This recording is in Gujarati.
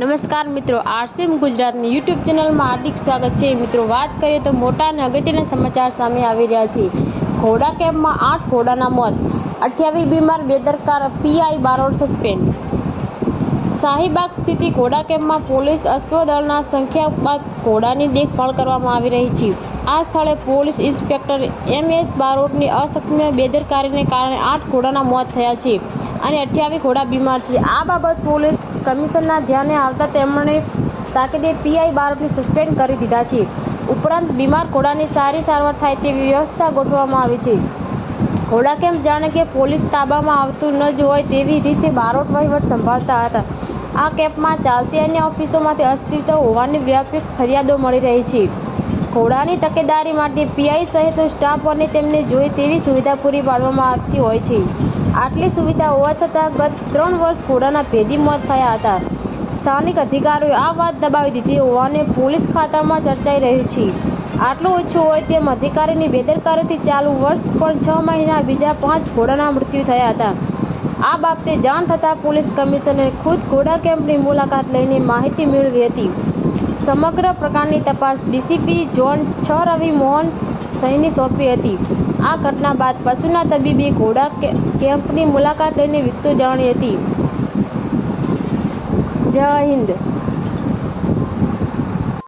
નમસ્કાર મિત્રો, આરસીએમ ગુજરાતની યુટ્યુબ ચેનલમાં હાર્દિક સ્વાગત છે. મિત્રો, વાત કરીએ તો મોટા અને અગત્યના સમાચાર સામે આવી રહ્યા છે. ઘોડા કેમ્પમાં આઠ ઘોડાના મોત. અઠ્યાવીસ બીમાર, બેદરકાર, પીઆઈ બારોડ સસ્પેન્ડ શાહીબાગ સ્થિતિ ઘોડા કેમ્પમાં પોલીસ અશ્વદળના સંખ્યા બાદ ઘોડાની દેખભાળ કરવામાં આવી રહી છે. આ સ્થળે પોલીસ ઇન્સ્પેક્ટર એમ એસ બારોટની અસક્રિય બેદરકારીને કારણે આઠ ઘોડાના મોત થયા છે અને અઠ્યાવીસ ઘોડા બીમાર છે. આ બાબત પોલીસ કમિશનના ધ્યાને આવતા તેમણે તાકીદે પીઆઈ બારોટને સસ્પેન્ડ કરી દીધા છે. ઉપરાંત બીમાર ઘોડાની સારી સારવાર થાય તેવી વ્યવસ્થા ગોઠવવામાં આવી છે. ઘોડા કેમ્પ જાણે કે પોલીસ તાબામાં આવતું ન જ હોય તેવી રીતે બારોટ વહીવટ સંભાળતા હતા. આ કેમ્પમાં ચાલતી અન્ય ઓફિસોમાંથી અસ્તિત્વ હોવાની વ્યાપક ફરિયાદો મળી રહી છે. ઘોડાની તકેદારી માટે પીઆઈ સહિત સ્ટાફ અને તેમને જોઈ તેવી સુવિધા પૂરી પાડવામાં આવતી હોય છે. આટલી સુવિધા હોવા છતાં ગત ત્રણ વર્ષ ઘોડાના ભેદી મોત થયા હતા. સ્થાનિક અધિકારીઓએ આ વાત દબાવી દીધી હોવાને પોલીસ ખાતામાં ચર્ચાઈ રહ્યું છે. આટલું ઓછું હોય તેમ અધિકારીની બેદરકારીથી ચાલુ વર્ષ પણ છ મહિના બીજા પાંચ ઘોડાના મૃત્યુ થયા હતા. આ બાબતે જાણ થતાં પોલીસ કમિશનરે ખુદ ઘોડા કેમ્પની મુલાકાત લઈને માહિતી મેળવી હતી. સમગ્ર પ્રકારની તપાસ ડીસીપી જોન છ રવિ મોહન સહીને સોંપી હતી. આ ઘટના બાદ પશુના તબીબે ઘોડા કેમ્પની મુલાકાત લઈને વિગતો જાણી હતી. જય હિન્દ.